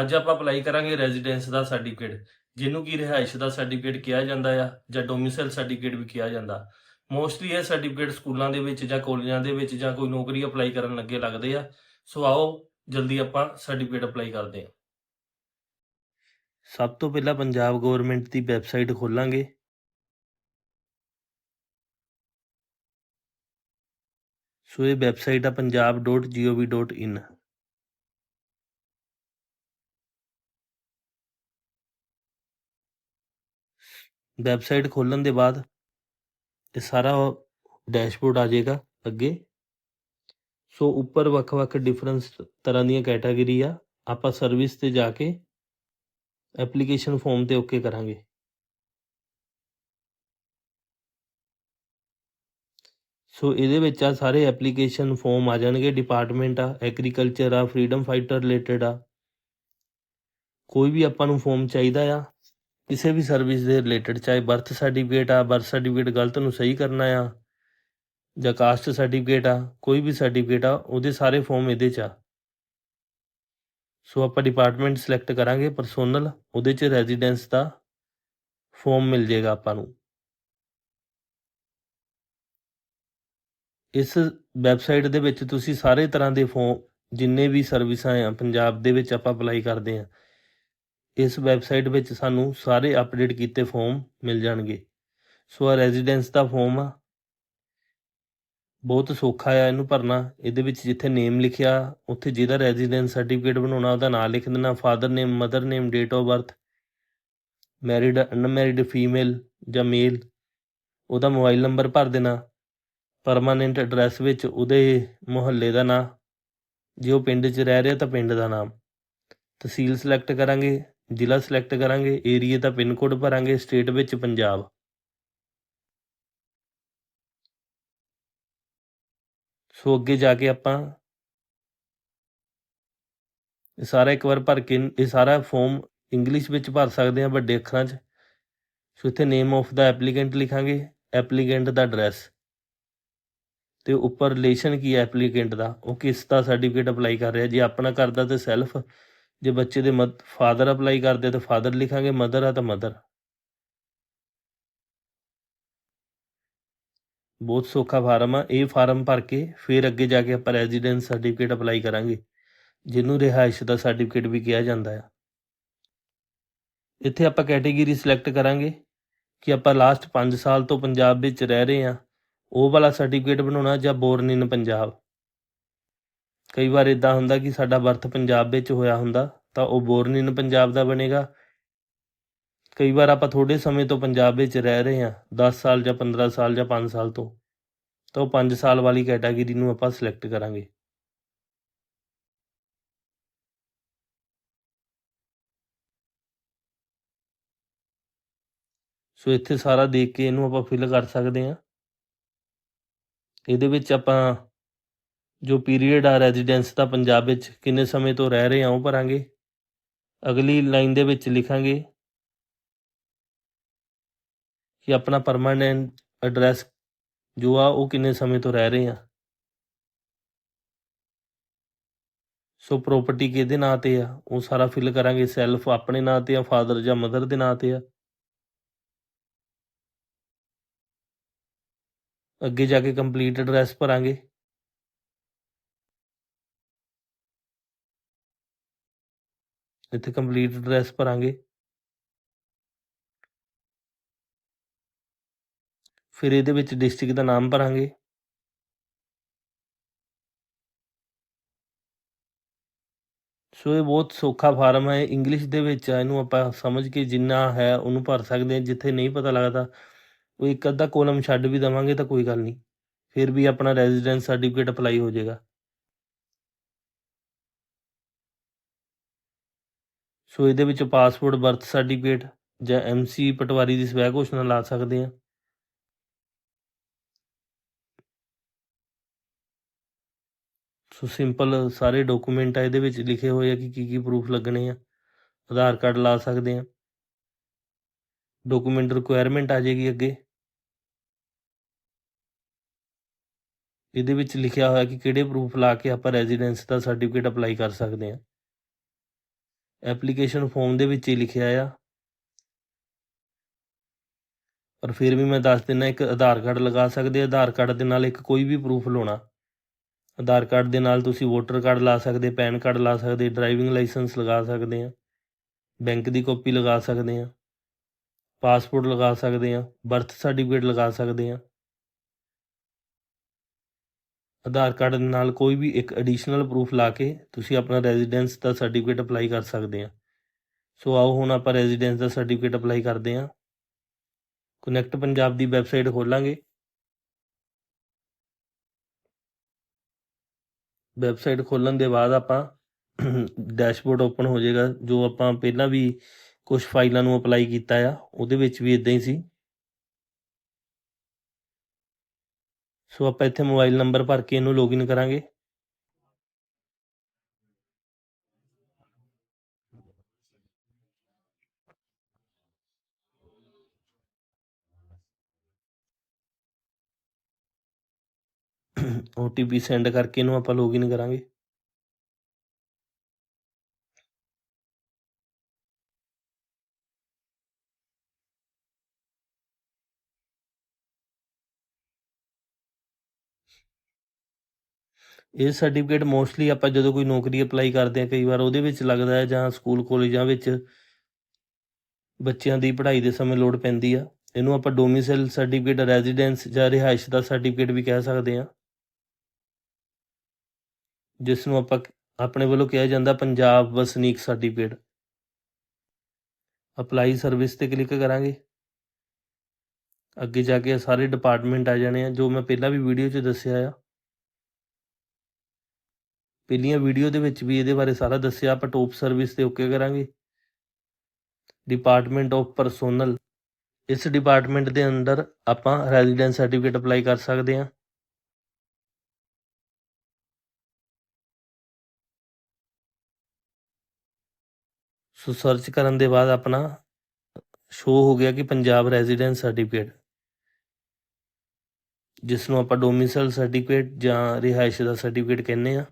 ਅੱਜ ਆਪਾਂ ਅਪਲਾਈ ਕਰਾਂਗੇ ਰੈਜ਼ੀਡੈਂਸ ਦਾ ਸਰਟੀਫਿਕੇਟ ਜਿਹਨੂੰ ਕੀ ਰਿਹਾਇਸ਼ ਦਾ ਸਰਟੀਫਿਕੇਟ ਕਿਹਾ ਜਾਂਦਾ ਆ ਜਾਂ ਡੋਮਿਸਾਈਲ ਸਰਟੀਫਿਕੇਟ ਵੀ ਕਿਹਾ ਜਾਂਦਾ। ਮੋਸਟਲੀ ਇਹ ਸਰਟੀਫਿਕੇਟ ਸਕੂਲਾਂ ਦੇ ਵਿੱਚ ਜਾਂ ਕਾਲਜਾਂ ਦੇ ਵਿੱਚ ਜਾਂ ਕੋਈ ਨੌਕਰੀ ਅਪਲਾਈ ਕਰਨ ਲੱਗੇ ਲੱਗਦੇ ਆ। ਸੋ ਆਓ, ਜਲਦੀ ਆਪਾਂ ਸਰਟੀਫਿਕੇਟ ਅਪਲਾਈ ਕਰਦੇ ਹਾਂ। ਸਭ ਤੋਂ ਪਹਿਲਾਂ ਪੰਜਾਬ ਗਵਰਨਮੈਂਟ ਦੀ ਵੈਬਸਾਈਟ ਖੋਲਾਂਗੇ। ਸੋ ਇਹ ਵੈਬਸਾਈਟ ਆ punjab.gov.in ਵੈਬਸਾਈਟ ਖੋਲਣ ਦੇ ਬਾਅਦ ਇਹ ਸਾਰਾ ਡੈਸ਼ਬੋਰਡ ਆ ਜਾਏਗਾ ਅੱਗੇ। ਸੋ ਉੱਪਰ ਵੱਖ-ਵੱਖ ਡਿਫਰੈਂਸ ਤਰ੍ਹਾਂ ਦੀਆਂ ਕੈਟਾਗਰੀ ਆ। ਆਪਾਂ ਸਰਵਿਸ ਤੇ ਜਾ ਕੇ ਐਪਲੀਕੇਸ਼ਨ ਫਾਰਮ ਤੇ ਓਕੇ ਕਰਾਂਗੇ। ਸੋ ਇਹਦੇ ਵਿੱਚ ਆ ਸਾਰੇ ਐਪਲੀਕੇਸ਼ਨ ਫਾਰਮ ਆ ਜਾਣਗੇ। ਡਿਪਾਰਟਮੈਂਟ ਆ ਐਗਰੀਕਲਚਰ ਆ ਫਰੀडम ਫਾਈਟਰ ਰਿਲੇਟਡ ਆ। ਕੋਈ ਵੀ ਆਪਾਂ ਨੂੰ ਫਾਰਮ ਚਾਹੀਦਾ ਆ ਕਿਸੇ ਵੀ ਸਰਵਿਸ ਦੇ ਰਿਲੇਟਡ ਚਾਹੇ ਬਰਥ ਸਰਟੀਫਿਕੇਟ ਆ ਬਰਥ ਸਰਟੀਫਿਕੇਟ ਗਲਤ ਨੂੰ ਸਹੀ ਕਰਨਾ ਆ, ਜਾਂ ਕਾਸਟ ਸਰਟੀਫਿਕੇਟ ਆ, ਕੋਈ ਵੀ ਸਰਟੀਫਿਕੇਟ ਆ, ਉਹਦੇ ਸਾਰੇ ਫਾਰਮ ਇਹਦੇ 'ਚ ਆ। ਸੋ ਆਪਾਂ ਡਿਪਾਰਟਮੈਂਟ ਸਿਲੈਕਟ ਕਰਾਂਗੇ ਪਰਸੋਨਲ ਉਹਦੇ 'ਚ ਰੈਜ਼ੀਡੈਂਸ ਦਾ ਫਾਰਮ ਮਿਲ ਜਾਏਗਾ ਆਪਾਂ ਨੂੰ। ਇਸ ਵੈਬਸਾਈਟ ਦੇ ਵਿੱਚ ਤੁਸੀਂ ਸਾਰੇ ਤਰ੍ਹਾਂ ਦੇ ਫਾਰਮ ਜਿੰਨੇ ਵੀ ਸਰਵਿਸਾਂ ਆ, ਪੰਜਾਬ ਦੇ ਵਿੱਚ ਆਪਾਂ ਅਪਲਾਈ ਕਰਦੇ ਆ। ਇਸ ਵੈਬਸਾਈਟ ਵਿੱਚ ਸਾਨੂੰ ਸਾਰੇ ਅਪਡੇਟ ਕੀਤੇ ਫਾਰਮ ਮਿਲ ਜਾਣਗੇ। ਸੋ ਆ ਰੈਜ਼ੀਡੈਂਸ ਦਾ ਫਾਰਮ ਆ। ਬਹੁਤ ਸੌਖਾ ਆ ਇਹਨੂੰ ਭਰਨਾ। ਇਹਦੇ ਵਿੱਚ ਜਿੱਥੇ ਨੇਮ ਲਿਖਿਆ, ਉੱਥੇ ਜਿਹਦਾ ਰੈਜ਼ੀਡੈਂਸ ਸਰਟੀਫਿਕੇਟ ਬਣਾਉਣਾ, ਉਹਦਾ ਨਾਮ ਲਿਖ ਦੇਣਾ father name mother name date of birth married unmarried female ਜਾਂ ਮੇਲ ਉਹਦਾ ਮੋਬਾਈਲ ਨੰਬਰ ਭਰ ਦੇਣਾ। ਪਰਮਾਨੈਂਟ ਐਡਰੈਸ ਵਿੱਚ ਉਹਦੇ ਮੁਹੱਲੇ ਦਾ ਨਾਮ ਜੇ ਉਹ ਪਿੰਡ 'ਚ ਰਹਿ ਰਿਹਾ ਤਾਂ ਪਿੰਡ ਦਾ ਨਾਮ। ਤਹਿਸੀਲ ਸਿਲੈਕਟ ਕਰਾਂਗੇ। ਜ਼ਿਲ੍ਹਾ ਸਿਲੈਕਟ ਕਰਾਂਗੇ ਏਰੀਏ ਦਾ ਪਿੰਨ ਕੋਡ ਭਰਾਂਗੇ ਸਟੇਟ ਵਿੱਚ ਪੰਜਾਬ। ਸੋ ਅੱਗੇ ਜਾ ਕੇ ਆਪਾਂ ਇਹ ਸਾਰਾ ਇੱਕ ਵਾਰ ਭਰ ਕੇ, ਇਹ ਸਾਰਾ ਫਾਰਮ ਇੰਗਲਿਸ਼ ਵਿੱਚ ਭਰ ਸਕਦੇ ਹਾਂ ਵੱਡੇ ਅੱਖਰਾਂ 'ਚ। ਸੋ ਇੱਥੇ ਨੇਮ ਆਫ ਦਾ ਐਪਲੀਕੈਂਟ ਲਿਖਾਂਗੇ ਐਪਲੀਕੈਂਟ ਦਾ ਐਡਰੈਸ ਤੇ ਉੱਪਰ ਰਿਲੇਸ਼ਨ ਕੀ ਹੈ ਐਪਲੀਕੈਂਟ ਦਾ, ਉਹ ਕਿਸ ਦਾ ਸਰਟੀਫਿਕੇਟ ਅਪਲਾਈ ਕਰ ਰਿਹਾ, ਜੇ ਆਪਣਾ ਕਰਦਾ ਤੇ ਸੈਲਫ ਜੇ ਬੱਚੇ ਦੇ ਫਾਦਰ ਅਪਲਾਈ ਕਰਦੇ ਤਾਂ ਫਾਦਰ ਲਿਖਾਂਗੇ ਮਦਰ ਆ ਤਾਂ ਮਦਰ ਬਹੁਤ ਸੌਖਾ ਫਾਰਮ ਆ, ਇਹ ਫਾਰਮ ਭਰ ਕੇ ਫਿਰ ਅੱਗੇ ਜਾ ਕੇ ਆਪਾਂ ਰੈਜ਼ੀਡੈਂਸ ਸਰਟੀਫਿਕੇਟ ਅਪਲਾਈ ਕਰਾਂਗੇ, ਜਿਹਨੂੰ ਰਿਹਾਇਸ਼ ਦਾ ਸਰਟੀਫਿਕੇਟ ਵੀ ਕਿਹਾ ਜਾਂਦਾ ਆ। ਇੱਥੇ ਆਪਾਂ ਕੈਟਾਗਰੀ ਸਿਲੈਕਟ ਕਰਾਂਗੇ ਕਿ ਆਪਾਂ ਲਾਸਟ 5 ਸਾਲ ਤੋਂ ਪੰਜਾਬ ਵਿੱਚ ਰਹਿ ਰਹੇ ਹਾਂ ਉਹ ਵਾਲਾ ਸਰਟੀਫਿਕੇਟ ਬਣਾਉਣਾ ਜਾਂ ਬੋਰਨ ਇਨ ਪੰਜਾਬ। ਕਈ ਵਾਰ ਇਦਾਂ ਹੁੰਦਾ ਕਿ ਸਾਡਾ ਬਰਥ ਪੰਜਾਬ ਵਿੱਚ ਹੋਇਆ ਹੁੰਦਾ, ਤਾਂ ਉਹ ਬੋਰਨ ਇਨ ਪੰਜਾਬ ਦਾ ਬਣੇਗਾ। ਕਈ ਵਾਰ ਆਪਾਂ ਥੋੜੇ ਸਮੇਂ ਤੋਂ ਪੰਜਾਬ ਵਿੱਚ ਰਹਿ ਰਹੇ ਹਾਂ 10 ਸਾਲ ਜਾਂ 15 ਸਾਲ ਜਾਂ 5 ਸਾਲ ਤੋਂ, ਤਾਂ ਉਹ 5 ਸਾਲ ਵਾਲੀ ਕੈਟਾਗਰੀ ਨੂੰ ਆਪਾਂ ਸਿਲੈਕਟ ਕਰਾਂਗੇ। ਸੋ ਇੱਥੇ ਸਾਰਾ ਦੇਖ ਕੇ ਇਹਨੂੰ ਆਪਾਂ ਫਿਲ ਕਰ ਸਕਦੇ ਹਾਂ। ਇਹਦੇ ਵਿੱਚ ਆਪਾਂ ਜੋ ਪੀਰੀਅਡ ਆ ਰੈਜ਼ੀਡੈਂਸ ਦਾ ਪੰਜਾਬ ਵਿੱਚ ਕਿੰਨੇ ਸਮੇਂ ਤੋਂ ਰਹਿ ਰਹੇ ਹਾਂ ਉਹ ਭਰਾਂਗੇ। ਅਗਲੀ ਲਾਈਨ ਦੇ ਵਿੱਚ ਲਿਖਾਂਗੇ ਕਿ ਆਪਣਾ ਪਰਮਾਨੈਂਟ ਐਡਰੈਸ ਜੋ ਆ ਉਹ ਕਿੰਨੇ ਸਮੇਂ ਤੋਂ ਰਹਿ ਰਹੇ ਆ। ਸੋ ਪ੍ਰਾਪਰਟੀ ਕਿਹਦੇ ਨਾਂ ਤੇ ਆ? ਉਹ ਸਾਰਾ ਫਿਲ ਕਰਾਂਗੇ ਸੈਲਫ ਆਪਣੇ ਨਾਂ ਤੇ ਆ ਫਾਦਰ ਜਾਂ ਮਦਰ ਦੇ ਨਾਂ ਤੇ ਆ। ਅੱਗੇ ਜਾ ਕੇ ਕੰਪਲੀਟ ਐਡਰੈਸ ਭਰਾਂਗੇ। ਇੱਥੇ ਕੰਪਲੀਟ ਐਡਰੈਸ ਭਰਾਂਗੇ। ਫਿਰ ਇਹਦੇ ਵਿੱਚ ਡਿਸਟ੍ਰਿਕਟ ਦਾ ਨਾਮ ਭਰਾਂਗੇ। ਸੋ ਇਹ ਬਹੁਤ ਸੌਖਾ ਫਾਰਮ ਹੈ, ਇੰਗਲਿਸ਼ ਦੇ ਵਿੱਚ ਆ, ਇਹਨੂੰ ਆਪਾਂ ਸਮਝ ਕੇ ਜਿੰਨਾ ਹੈ ਉਹਨੂੰ ਭਰ ਸਕਦੇ ਹਾਂ, ਜਿੱਥੇ ਨਹੀਂ ਪਤਾ ਲੱਗਦਾ, ਉਹ ਇੱਕ ਅੱਧਾ ਕੋਲਮ ਛੱਡ ਵੀ ਦਵਾਂਗੇ ਤਾਂ ਕੋਈ ਗੱਲ ਨਹੀਂ। ਫਿਰ ਵੀ ਆਪਣਾ ਰੈਜ਼ੀਡੈਂਸ ਸਰਟੀਫਿਕੇਟ ਅਪਲਾਈ ਹੋ ਜਾਏਗਾ। ਸੋ ਇਹਦੇ ਵਿੱਚ ਪਾਸਪੋਰਟ, ਬਰਥ ਸਰਟੀਫਿਕੇਟ ਜਾਂ ਐਮਸੀ ਪਟਵਾਰੀ ਦੀ ਸਵੈ ਘੋਸ਼ਣਾ ਲਾ ਸਕਦੇ ਹਾਂ। ਸੋ ਸਿੰਪਲ ਸਾਰੇ ਡਾਕੂਮੈਂਟ ਆ ਇਹਦੇ ਵਿੱਚ ਲਿਖੇ ਹੋਏ ਆ ਕਿ ਕੀ ਕੀ ਪ੍ਰੂਫ ਲੱਗਣੇ ਆ। ਆਧਾਰ ਕਾਰਡ ਲਾ ਸਕਦੇ ਆ ਡਾਕੂਮੈਂਟ ਰਿਕੁਆਇਰਮੈਂਟ ਆ ਜਾਏਗੀ ਅੱਗੇ। ਇਹਦੇ ਵਿੱਚ ਲਿਖਿਆ ਹੋਇਆ ਕਿ ਕਿਹੜੇ ਪ੍ਰੂਫ ਲਾ ਕੇ ਆਪਾਂ ਰੈਜ਼ੀਡੈਂਸ ਦਾ ਸਰਟੀਫਿਕੇਟ ਅਪਲਾਈ ਕਰ ਸਕਦੇ ਆ ਐਪਲੀਕੇਸ਼ਨ ਫਾਰਮ ਦੇ ਵਿੱਚ ਹੀ ਲਿਖਿਆ ਆ। ਪਰ ਫਿਰ ਵੀ ਮੈਂ ਦੱਸ ਦਿੰਦਾ ਇੱਕ ਆਧਾਰ ਕਾਰਡ ਲਗਾ ਸਕਦੇ ਆ। ਆਧਾਰ ਕਾਰਡ ਦੇ ਨਾਲ ਇੱਕ ਕੋਈ ਵੀ ਪ੍ਰੂਫ ਲਾਉਣਾ। ਆਧਾਰ ਕਾਰਡ ਦੇ ਨਾਲ ਤੁਸੀਂ ਵੋਟਰ ਕਾਰਡ ਲਾ ਸਕਦੇ ਪੈਨ ਕਾਰਡ ਲਾ ਸਕਦੇ ਡਰਾਈਵਿੰਗ ਲਾਇਸੈਂਸ ਲਗਾ ਸਕਦੇ ਆ। ਬੈਂਕ ਦੀ ਕਾਪੀ ਲਗਾ ਸਕਦੇ ਆ। ਪਾਸਪੋਰਟ ਲਗਾ ਸਕਦੇ ਆ। ਬਰਥ ਸਰਟੀਫਿਕੇਟ ਲਗਾ ਸਕਦੇ ਆ। ਆਧਾਰ ਕਾਰਡ ਨਾਲ ਕੋਈ ਵੀ ਇੱਕ ਐਡੀਸ਼ਨਲ ਪ੍ਰੂਫ ਲਾ ਕੇ ਤੁਸੀਂ ਆਪਣਾ ਰੈਜ਼ੀਡੈਂਸ ਦਾ ਸਰਟੀਫਿਕੇਟ ਅਪਲਾਈ ਕਰ ਸਕਦੇ ਆ। ਸੋ ਆਓ ਹੁਣ ਆਪਾਂ ਰੈਜ਼ੀਡੈਂਸ ਦਾ ਸਰਟੀਫਿਕੇਟ ਅਪਲਾਈ ਕਰਦੇ ਆ। ਕਨੈਕਟ ਪੰਜਾਬ ਦੀ ਵੈਬਸਾਈਟ ਖੋਲਾਂਗੇ। ਵੈਬਸਾਈਟ ਖੋਲਣ ਦੇ ਬਾਅਦ ਆਪਾਂ ਡੈਸ਼ਬੋਰਡ ਓਪਨ ਹੋ ਜਾਏਗਾ, ਜੋ ਆਪਾਂ ਪਹਿਲਾਂ ਵੀ ਕੁਝ ਫਾਈਲਾਂ ਨੂੰ ਅਪਲਾਈ ਕੀਤਾ ਆ, ਉਹਦੇ ਵਿੱਚ ਵੀ ਇਦਾਂ ਹੀ ਸੀ। ਸੋ ਆਪਾਂ ਇੱਥੇ ਮੋਬਾਈਲ ਨੰਬਰ ਭਰ ਕੇ ਇਹਨੂੰ ਲੌਗਇਨ ਕਰਾਂਗੇ। OTP ਸੈਂਡ ਕਰਕੇ ਇਹਨੂੰ ਆਪਾਂ ਲੌਗਇਨ ਕਰਾਂਗੇ। ਇਹ ਸਰਟੀਫਿਕੇਟ ਮੋਸਟਲੀ ਆਪਾਂ ਜਦੋਂ ਕੋਈ ਨੌਕਰੀ ਅਪਲਾਈ ਕਰਦੇ ਆ, ਕਈ ਵਾਰ ਉਹਦੇ ਵਿੱਚ ਲੱਗਦਾ ਹੈ ਜਾਂ ਸਕੂਲ ਕਾਲਜਾਂ ਵਿੱਚ ਬੱਚਿਆਂ ਦੀ ਪੜ੍ਹਾਈ ਦੇ ਸਮੇਂ ਲੋੜ ਪੈਂਦੀ ਆ। ਇਹਨੂੰ ਆਪਾਂ ਡੋਮਿਸਾਈਲ ਸਰਟੀਫਿਕੇਟ ਰੈਜ਼ੀਡੈਂਸ ਜਾਂ ਰਿਹਾਇਸ਼ ਦਾ ਸਰਟੀਫਿਕੇਟ ਵੀ ਕਹਿ ਸਕਦੇ ਆ। ਜਿਸ ਨੂੰ ਆਪਾਂ ਆਪਣੇ ਵੱਲੋਂ ਕਿਹਾ ਜਾਂਦਾ ਪੰਜਾਬ ਵਸਨੀਕ ਸਰਟੀਫਿਕੇਟ ਅਪਲਾਈ ਸਰਵਿਸ ਤੇ ਕਲਿੱਕ ਕਰਾਂਗੇ। ਅੱਗੇ ਜਾ ਕੇ ਸਾਰੇ ਡਿਪਾਰਟਮੈਂਟ ਆ ਜਾਣੇ ਆ, ਜੋ ਮੈਂ ਪਹਿਲਾਂ ਵੀ ਵੀਡੀਓ 'ਚ ਦੱਸਿਆ ਆ। ਪਹਿਲੀਆਂ ਵੀਡੀਓ ਦੇ ਵਿੱਚ ਵੀ ਇਹਦੇ ਬਾਰੇ ਸਾਰਾ ਦੱਸਿਆ, ਆਪਾਂ ਟੌਪ ਸਰਵਿਸ ਤੇ ਓਕੇ ਕਰਾਂਗੇ। ਡਿਪਾਰਟਮੈਂਟ ਆਫ ਪਰਸੋਨਲ ਇਸ ਡਿਪਾਰਟਮੈਂਟ ਦੇ ਅੰਦਰ ਆਪਾਂ ਰੈਜ਼ੀਡੈਂਸ ਸਰਟੀਫਿਕੇਟ ਅਪਲਾਈ ਕਰ ਸਕਦੇ ਹਾਂ। ਸੋ ਸਰਚ ਕਰਨ ਦੇ ਬਾਅਦ ਆਪਣਾ ਸ਼ੋ ਹੋ ਗਿਆ ਕਿ ਪੰਜਾਬ ਰੈਜ਼ੀਡੈਂਸ ਸਰਟੀਫਿਕੇਟ ਜਿਸ ਨੂੰ ਆਪਾਂ ਡੋਮਿਸਾਈਲ ਸਰਟੀਫਿਕੇਟ ਜਾਂ ਰਿਹਾਇਸ਼ ਦਾ ਸਰਟੀਫਿਕੇਟ ਕਹਿੰਦੇ ਆ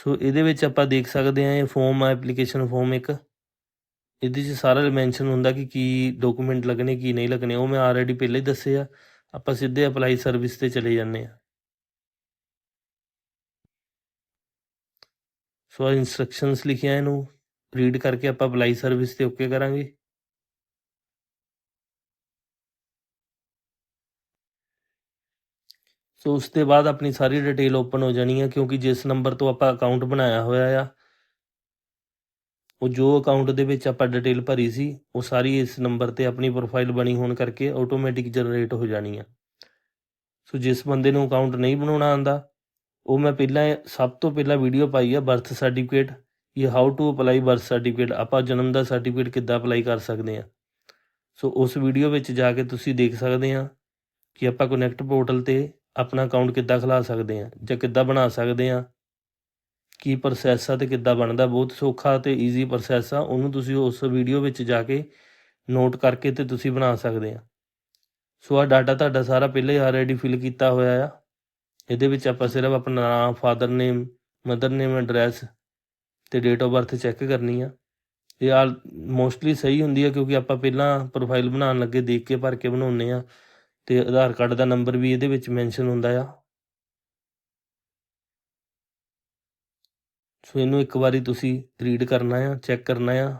ਸੋ ਇਹਦੇ ਵਿੱਚ ਆਪਾਂ ਦੇਖ ਸਕਦੇ ਹਾਂ ਇਹ ਫਾਰਮ ਐਪਲੀਕੇਸ਼ਨ ਫਾਰਮ ਇੱਕ। ਇਹਦੇ 'ਚ ਸਾਰਾ ਮੈਂਸ਼ਨ ਹੁੰਦਾ ਕਿ ਕੀ ਡਾਕੂਮੈਂਟ ਲੱਗਣੇ, ਕੀ ਨਹੀਂ ਲੱਗਣੇ। ਉਹ ਮੈਂ ਆਲਰੇਡੀ ਪਹਿਲਾਂ ਹੀ ਦੱਸੇ ਆ ਆਪਾਂ ਸਿੱਧੇ ਅਪਲਾਈ ਸਰਵਿਸ ਤੇ ਚਲੇ ਜਾਂਦੇ ਆ ਸੋ ਇਨਸਟਰਕਸ਼ਨਸ ਲਿਖਿਆ ਇਹਨੂੰ। ਰੀਡ ਕਰਕੇ ਆਪਾਂ ਅਪਲਾਈ ਸਰਵਿਸ ਤੇ ਓਕੇ ਕਰਾਂਗੇ। ਸੋ ਉਸ ਤੋਂ ਬਾਅਦ ਆਪਣੀ ਸਾਰੀ ਡਿਟੇਲ ਓਪਨ ਹੋ ਜਾਣੀ ਹੈ ਕਿਉਂਕਿ ਜਿਸ ਨੰਬਰ ਤੋਂ ਆਪਾਂ ਅਕਾਊਂਟ ਬਣਾਇਆ ਹੋਇਆ ਆ, ਉਹ ਜੋ ਅਕਾਊਂਟ ਦੇ ਵਿੱਚ ਆਪਾਂ ਡਿਟੇਲ ਭਰੀ ਸੀ, ਉਹ ਸਾਰੀ ਇਸ ਨੰਬਰ ਤੇ ਆਪਣੀ ਪ੍ਰੋਫਾਈਲ ਬਣੀ ਹੋਣ ਕਰਕੇ ਆਟੋਮੈਟਿਕ ਜਨਰੇਟ ਹੋ ਜਾਣੀ ਆ। ਸੋ ਜਿਸ ਬੰਦੇ ਨੂੰ ਅਕਾਊਂਟ ਨਹੀਂ ਬਣਾਉਣਾ ਆਂਦਾ ਉਹ ਮੈਂ ਪਹਿਲਾਂ ਸਭ ਤੋਂ ਪਹਿਲਾਂ ਵੀਡੀਓ ਪਾਈ ਆ ਬਰਥ ਸਰਟੀਫਿਕੇਟ ਇਹ how to apply birth certificate ਆਪਾਂ ਜਨਮ ਦਾ ਸਰਟੀਫਿਕੇਟ ਕਿੱਦਾਂ ਅਪਲਾਈ ਕਰ ਸਕਦੇ ਆ। ਸੋ ਉਸ ਵੀਡੀਓ ਵਿੱਚ ਜਾ ਕੇ ਤੁਸੀਂ ਦੇਖ ਸਕਦੇ ਆ ਕਿ ਆਪਾਂ ਕਨੈਕਟ ਪੋਰਟਲ ਤੇ ਆਪਣਾ ਅਕਾਊਂਟ ਕਿੱਦਾਂ ਖੁਲਾ ਸਕਦੇ ਆ ਜਾਂ ਕਿੱਦਾਂ ਬਣਾ ਸਕਦੇ ਆ ਕੀ ਪ੍ਰੋਸੈਸ ਆ ਤੇ ਕਿੱਦਾਂ ਬਣਦਾ, ਬਹੁਤ ਸੌਖਾ ਤੇ ਈਜ਼ੀ ਪ੍ਰੋਸੈਸ ਆ, ਉਹਨੂੰ ਤੁਸੀਂ ਉਸ ਵੀਡੀਓ ਵਿੱਚ ਜਾ ਕੇ ਨੋਟ ਕਰਕੇ ਤੇ ਤੁਸੀਂ ਬਣਾ ਸਕਦੇ ਆ ਸੋ ਆ ਡਾਟਾ ਤੁਹਾਡਾ ਸਾਰਾ ਪਹਿਲੇ ਹੀ ਆਲਰੇਡੀ ਫਿਲ ਕੀਤਾ ਹੋਇਆ ਆ। ਇਹਦੇ ਵਿੱਚ ਆਪਾਂ ਸਿਰਫ ਆਪਣਾ ਨਾਮ father name mother name address ਤੇ ਡੇਟ ਆਫ ਬਰਥ ਚੈੱਕ ਕਰਨੀ ਆ। ਇਹ ਆ ਮੋਸਟਲੀ ਸਹੀ ਹੁੰਦੀ ਆ ਕਿਉਂਕਿ ਆਪਾਂ ਪਹਿਲਾਂ ਪ੍ਰੋਫਾਈਲ ਬਣਾਉਣ ਲੱਗੇ, ਦੇਖ ਕੇ ਭਰ ਕੇ ਬਣਾਉਂਦੇ ਆ ਤੇ ਆਧਾਰ ਕਾਰਡ ਦਾ ਨੰਬਰ ਵੀ ਇਹਦੇ ਵਿੱਚ ਮੈਂਸ਼ਨ ਹੁੰਦਾ ਆ। ਸੋ ਇਹਨੂੰ ਇੱਕ ਵਾਰੀ ਤੁਸੀਂ ਰੀਡ ਕਰਨਾ ਆ ਚੈੱਕ ਕਰਨਾ ਆ।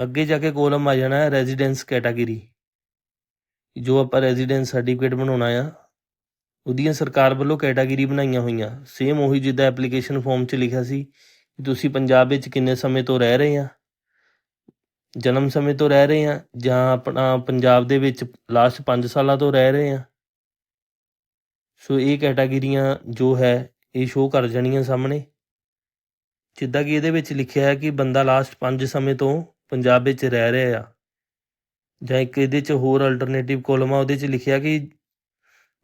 ਅੱਗੇ ਜਾ ਕੇ ਕੋਲਮ ਆ ਜਾਣਾ ਹੈ ਰੈਜ਼ੀਡੈਂਸ ਕੈਟਾਗਰੀ ਜੋ ਆਪਾਂ ਰੈਜ਼ੀਡੈਂਸ ਸਰਟੀਫਿਕੇਟ ਬਣਾਉਣਾ ਆ, ਉਹਦੀਆਂ ਸਰਕਾਰ ਵੱਲੋਂ ਕੈਟਾਗਰੀ ਬਣਾਈਆਂ ਹੋਈਆਂ। ਸੇਮ ਉਹੀ ਜਿੱਦਾਂ ਐਪਲੀਕੇਸ਼ਨ ਫਾਰਮ 'ਚ ਲਿਖਿਆ ਸੀ ਕਿ ਤੁਸੀਂ ਪੰਜਾਬ ਵਿੱਚ ਕਿੰਨੇ ਸਮੇਂ ਤੋਂ ਰਹਿ ਰਹੇ ਆ। ਜਨਮ ਸਮੇਂ ਤੋਂ ਰਹਿ ਰਹੇ ਹਾਂ ਜਾਂ ਆਪਣਾ ਪੰਜਾਬ ਦੇ ਵਿੱਚ ਲਾਸਟ 5 ਸਾਲਾਂ ਤੋਂ ਰਹਿ ਰਹੇ ਹਾਂ। ਸੋ ਇਹ ਕੈਟਾਗਰੀਆਂ ਜੋ ਹੈ, ਇਹ ਸ਼ੋਅ ਕਰ ਜਾਣੀਆਂ ਸਾਹਮਣੇ। ਜਿੱਦਾਂ ਕਿ ਇਹਦੇ ਵਿੱਚ ਲਿਖਿਆ ਹੈ ਕਿ ਬੰਦਾ ਲਾਸਟ 5 ਸਮੇਂ ਤੋਂ ਪੰਜਾਬ ਵਿੱਚ ਰਹਿ ਰਿਹਾ ਆ। ਜਾਂ ਇੱਕ ਇਹਦੇ 'ਚ ਹੋਰ ਅਲਟਰਨੇਟਿਵ ਕਾਲਮ ਆ, ਉਹਦੇ 'ਚ ਲਿਖਿਆ ਕਿ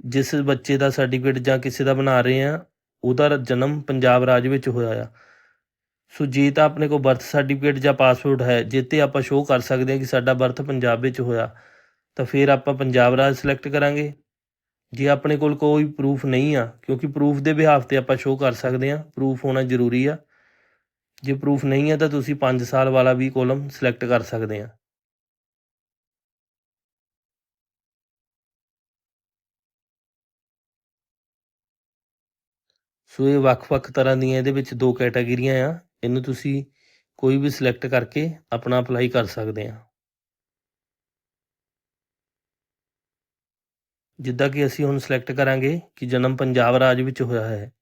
ਜਿਸ ਬੱਚੇ ਦਾ ਸਰਟੀਫਿਕੇਟ ਜਾਂ ਕਿਸੇ ਦਾ ਬਣਾ ਰਹੇ ਆ ਉਹਦਾ ਜਨਮ ਪੰਜਾਬ ਰਾਜ ਵਿੱਚ ਹੋਇਆ ਆ। ਸੋ ਜੇ ਤਾਂ ਆਪਣੇ ਕੋਲ ਬਰਥ ਸਰਟੀਫਿਕੇਟ ਜਾਂ ਪਾਸਪੋਰਟ ਹੈ ਜਿੱਤੇ ਆਪਾਂ ਸ਼ੋਅ ਕਰ ਸਕਦੇ ਹਾਂ ਕਿ ਸਾਡਾ ਬਰਥ ਪੰਜਾਬ ਵਿੱਚ ਹੋਇਆ, ਤਾਂ ਫਿਰ ਆਪਾਂ ਪੰਜਾਬ ਰਾਜ ਸਿਲੈਕਟ ਕਰਾਂਗੇ। ਜੇ ਆਪਣੇ ਕੋਲ ਕੋਈ ਪ੍ਰੂਫ ਨਹੀਂ ਆ, ਕਿਉਂਕਿ ਪ੍ਰੂਫ ਦੇ ਬਿਹਾਫ ਤੇ ਆਪਾਂ ਸ਼ੋਅ ਕਰ ਸਕਦੇ ਹਾਂ ਪ੍ਰੂਫ ਹੋਣਾ ਜ਼ਰੂਰੀ ਆ। ਜੇ ਪ੍ਰੂਫ ਨਹੀਂ ਹੈ ਤਾਂ ਤੁਸੀਂ 5 ਸਾਲ ਵਾਲਾ ਵੀ ਕੋਲਮ ਸਿਲੈਕਟ ਕਰ ਸਕਦੇ ਆ ਸੋ ਇਹ ਵੱਖ-ਵੱਖ ਤਰ੍ਹਾਂ ਦੀਆਂ ਇਹਦੇ ਵਿੱਚ ਦੋ ਕੈਟਾਗਰੀਆਂ ਆ। ਇਹਨੂੰ ਤੁਸੀਂ ਕੋਈ ਵੀ ਸਿਲੈਕਟ ਕਰਕੇ ਆਪਣਾ ਅਪਲਾਈ ਕਰ ਸਕਦੇ ਆ। ਜਿੱਦਾਂ ਕਿ ਅਸੀਂ ਹੁਣ ਸਿਲੈਕਟ ਕਰਾਂਗੇ ਕਿ ਜਨਮ ਪੰਜਾਬ ਰਾਜ ਵਿੱਚ ਹੋਇਆ ਹੈ।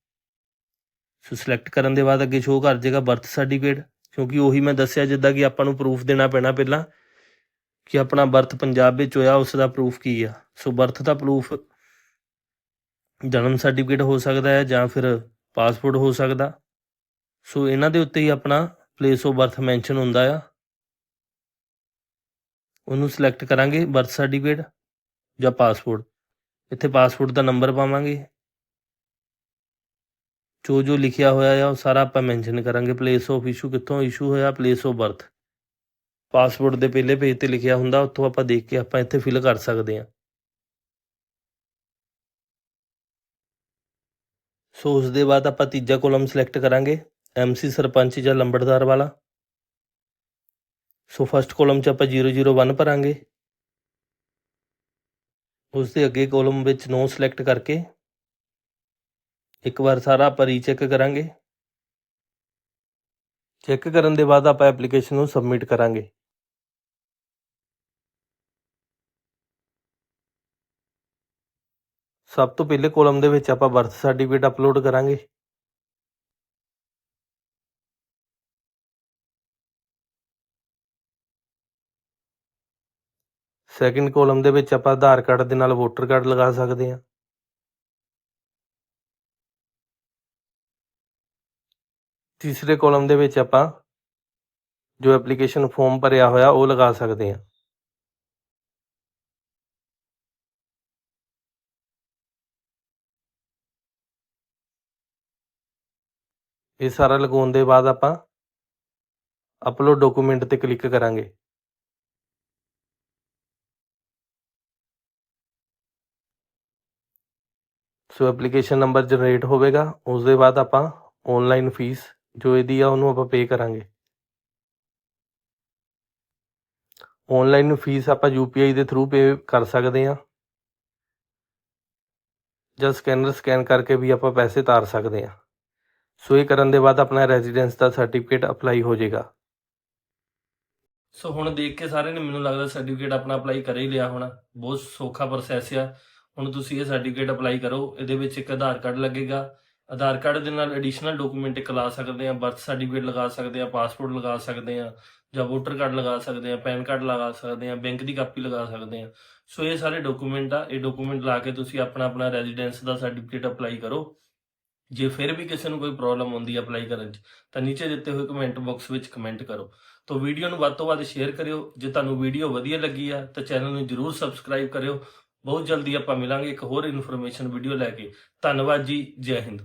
ਸੋ ਸਿਲੈਕਟ ਕਰਨ ਦੇ ਬਾਅਦ ਅੱਗੇ ਸ਼ੋਅ ਕਰ ਜਾਏਗਾ ਬਰਥ ਸਰਟੀਫਿਕੇਟ ਕਿਉਂਕਿ ਉਹੀ ਮੈਂ ਦੱਸਿਆ ਜਿੱਦਾਂ ਕਿ ਆਪਾਂ ਨੂੰ ਪ੍ਰੂਫ ਦੇਣਾ ਪੈਣਾ ਪਹਿਲਾਂ ਕਿ ਆਪਣਾ ਬਰਥ ਪੰਜਾਬ ਵਿੱਚ ਹੋਇਆ ਉਸ ਦਾ ਪ੍ਰੂਫ ਕੀ ਆ। ਸੋ ਬਰਥ ਦਾ ਪ੍ਰੂਫ ਜਨਮ ਸਰਟੀਫਿਕੇਟ ਹੋ ਸਕਦਾ ਹੈ ਜਾਂ ਫਿਰ ਪਾਸਪੋਰਟ ਹੋ ਸਕਦਾ। ਸੋ ਇਹਨਾਂ ਦੇ ਉੱਤੇ ਹੀ ਆਪਣਾ ਪਲੇਸ ਆਫ ਬਰਥ ਮੈਂਸ਼ਨ ਹੁੰਦਾ ਆ। ਉਹਨੂੰ ਸਿਲੈਕਟ ਕਰਾਂਗੇ ਬਰਥ ਸਰਟੀਫਿਕੇਟ ਜਾਂ ਪਾਸਪੋਰਟ ਇੱਥੇ ਪਾਸਪੋਰਟ ਦਾ ਨੰਬਰ ਪਾਵਾਂਗੇ। ਜੋ ਜੋ ਲਿਖਿਆ ਹੋਇਆ ਆ, ਉਹ ਸਾਰਾ ਆਪਾਂ ਮੈਂਸ਼ਨ ਕਰਾਂਗੇ। ਪਲੇਸ ਆਫ ਇਸ਼ੂ ਕਿੱਥੋਂ ਇਸ਼ੂ ਹੋਇਆ ਪਲੇਸ ਆਫ ਬਰਥ ਪਾਸਪੋਰਟ ਦੇ ਪਹਿਲੇ ਪੇਜ ਤੇ ਲਿਖਿਆ ਹੁੰਦਾ, ਉੱਥੋਂ ਆਪਾਂ ਦੇਖ ਕੇ ਆਪਾਂ ਇੱਥੇ ਫਿਲ ਕਰ ਸਕਦੇ ਹਾਂ ਸੋ ਉਸ ਦੇ ਬਾਅਦ ਆਪਾਂ ਤੀਜਾ ਕਾਲਮ ਸਿਲੈਕਟ ਕਰਾਂਗੇ। ਐਮਸੀ ਸਰਪੰਚ ਜਾਂ ਲੰਬੜਦਾਰ ਵਾਲਾ? ਸੋ ਫਸਟ ਕਾਲਮ 'ਚ ਆਪਾਂ 001 ਭਰਾਂਗੇ। ਉਸ ਦੇ ਅੱਗੇ ਕਾਲਮ ਵਿੱਚ ਨੋ ਸਿਲੈਕਟ ਕਰਕੇ ਇੱਕ ਵਾਰ ਸਾਰਾ ਆਪਾਂ ਰੀਚੈਕ ਕਰਾਂਗੇ। ਚੈੱਕ ਕਰਨ ਦੇ ਬਾਅਦ ਆਪਾਂ ਐਪਲੀਕੇਸ਼ਨ ਨੂੰ ਸਬਮਿਟ ਕਰਾਂਗੇ। ਸਭ ਤੋਂ ਪਹਿਲੇ ਕਾਲਮ ਦੇ ਵਿੱਚ ਆਪਾਂ ਬਰਥ ਸਰਟੀਫਿਕੇਟ ਅਪਲੋਡ ਕਰਾਂਗੇ। ਸੈਕਿੰਡ ਕਾਲਮ ਦੇ ਵਿੱਚ ਆਪਾਂ ਆਧਾਰ ਕਾਰਡ ਦੇ ਨਾਲ ਵੋਟਰ ਕਾਰਡ ਲਗਾ ਸਕਦੇ ਹਾਂ। ਤੀਸਰੇ ਕਾਲਮ ਦੇ ਵਿੱਚ ਆਪਾਂ ਜੋ ਐਪਲੀਕੇਸ਼ਨ ਫਾਰਮ ਭਰਿਆ ਹੋਇਆ ਉਹ ਲਗਾ ਸਕਦੇ ਹਾਂ। ਇਹ ਸਾਰਾ ਲਗਾਉਣ ਦੇ ਬਾਅਦ ਆਪਾਂ ਅਪਲੋਡ ਡਾਕੂਮੈਂਟ ਤੇ ਕਲਿੱਕ ਕਰਾਂਗੇ। ਸੋ ਐਪਲੀਕੇਸ਼ਨ ਨੰਬਰ ਜਨਰੇਟ ਹੋਵੇਗਾ ਉਸ ਦੇ ਬਾਅਦ ਆਪਾਂ ਆਨਲਾਈਨ ਫੀਸ ਜੋ ਇਹਦੀ ਆ ਉਹਨੂੰ ਆਪਾਂ ਪੇ ਕਰਾਂਗੇ। ਆਨਲਾਈਨ ਫੀਸ ਆਪਾਂ UPI ਦੇ ਥਰੂ ਪੇ ਕਰ ਸਕਦੇ ਹਾਂ। ਜਾਂ ਸਕੈਨਰ ਸਕੈਨ ਕਰਕੇ ਵੀ ਆਪਾਂ ਪੈਸੇ ਤਾਰ ਸਕਦੇ ਹਾਂ। ਸੋ ਇਹ ਕਰਨ ਦੇ ਬਾਅਦ ਆਪਣਾ ਰੈਜ਼ੀਡੈਂਸ ਦਾ ਸਰਟੀਫਿਕੇਟ ਅਪਲਾਈ ਹੋ ਜਾਏਗਾ। ਸੋ ਹੁਣ ਦੇਖ ਕੇ ਸਾਰੇ ਨੇ ਮੈਨੂੰ ਲੱਗਦਾ ਸਰਟੀਫਿਕੇਟ ਆਪਣਾ ਅਪਲਾਈ ਕਰ ਹੀ ਲਿਆ ਹੋਣਾ। ਬਹੁਤ ਸੌਖਾ ਪ੍ਰੋਸੈਸ ਆ। ਹੁਣ ਤੁਸੀਂ ਇਹ ਸਰਟੀਫਿਕੇਟ ਅਪਲਾਈ ਕਰੋ, ਇਹਦੇ ਵਿੱਚ ਇੱਕ ਆਧਾਰ ਕਾਰਡ ਲੱਗੇਗਾ। ਆਧਾਰ ਕਾਰਡ ਦੇ ਨਾਲ ਐਡੀਸ਼ਨਲ ਡਾਕੂਮੈਂਟ ਇੱਕ ਲਾ ਸਕਦੇ ਆ ਬਰਥ ਸਰਟੀਫਿਕੇਟ ਲਗਾ ਸਕਦੇ ਆ ਪਾਸਪੋਰਟ ਲਗਾ ਸਕਦੇ ਆ ਜਾਂ ਵੋਟਰ ਕਾਰਡ ਲਗਾ ਸਕਦੇ ਆ ਪੈਨ ਕਾਰਡ ਲਗਾ ਸਕਦੇ ਆ ਬੈਂਕ ਦੀ ਕਾਪੀ ਲਗਾ ਸਕਦੇ ਆ ਸੋ ਇਹ ਸਾਰੇ ਡਾਕੂਮੈਂਟ ਆ, ਇਹ ਡਾਕੂਮੈਂਟ ਲਾ ਕੇ ਤੁਸੀਂ ਆਪਣਾ ਆਪਣਾ ਰੈਜ਼ੀਡੈਂਸ ਦਾ ਸਰਟੀਫਿਕੇਟ ਅਪਲਾਈ ਕਰੋ। ਜੇ ਫਿਰ ਵੀ ਕਿਸੇ ਨੂੰ ਕੋਈ ਪ੍ਰੋਬਲਮ ਆਉਂਦੀ ਹੈ ਅਪਲਾਈ ਕਰਨ 'ਚ, ਤਾਂ ਨੀਚੇ ਦਿੱਤੇ ਹੋਏ ਕਮੈਂਟ ਬਾਕਸ ਵਿੱਚ ਕਮੈਂਟ ਕਰੋ। ਤਾਂ ਵੀਡੀਓ ਨੂੰ ਵੱਧ ਤੋਂ ਵੱਧ ਸ਼ੇਅਰ ਕਰਿਓ। ਜੇ ਤੁਹਾਨੂੰ ਵੀਡੀਓ ਵਧੀਆ ਲੱਗੀ ਆ, ਤਾਂ ਚੈਨਲ ਨੂੰ ਜਰੂਰ ਸਬਸਕ੍ਰਾਈਬ ਕਰਿਓ। ਬਹੁਤ ਜਲਦੀ ਆਪਾਂ ਮਿਲਾਂਗੇ ਇੱਕ ਹੋਰ ਇਨਫੋਰਮੇਸ਼ਨ ਵੀਡੀਓ ਲੈ ਕੇ। ਧੰਨਵਾਦ ਜੀ ਜੈ ਹਿੰਦ।